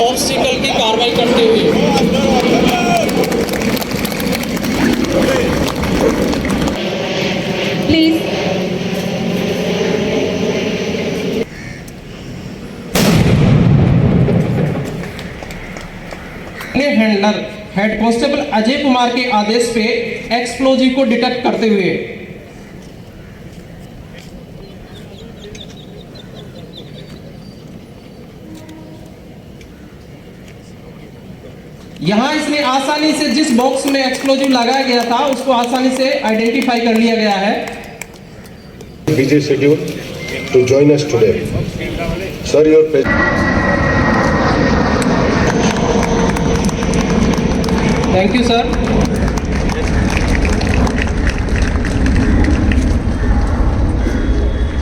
Obstacle की कार्रवाई करते हुए। Please handler head constable Ajay Kumar के आदेश पे एक्सप्लोजिव को डिटेक्ट करते हुए। यहाँ इसने आसानी से जिस बॉक्स में एक्सप्लोजिव लगाया गया था उसको आसानी से आइडेंटिफाई कर लिया गया है. Sir, your thank you sir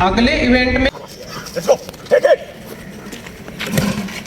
अगले इवेंट में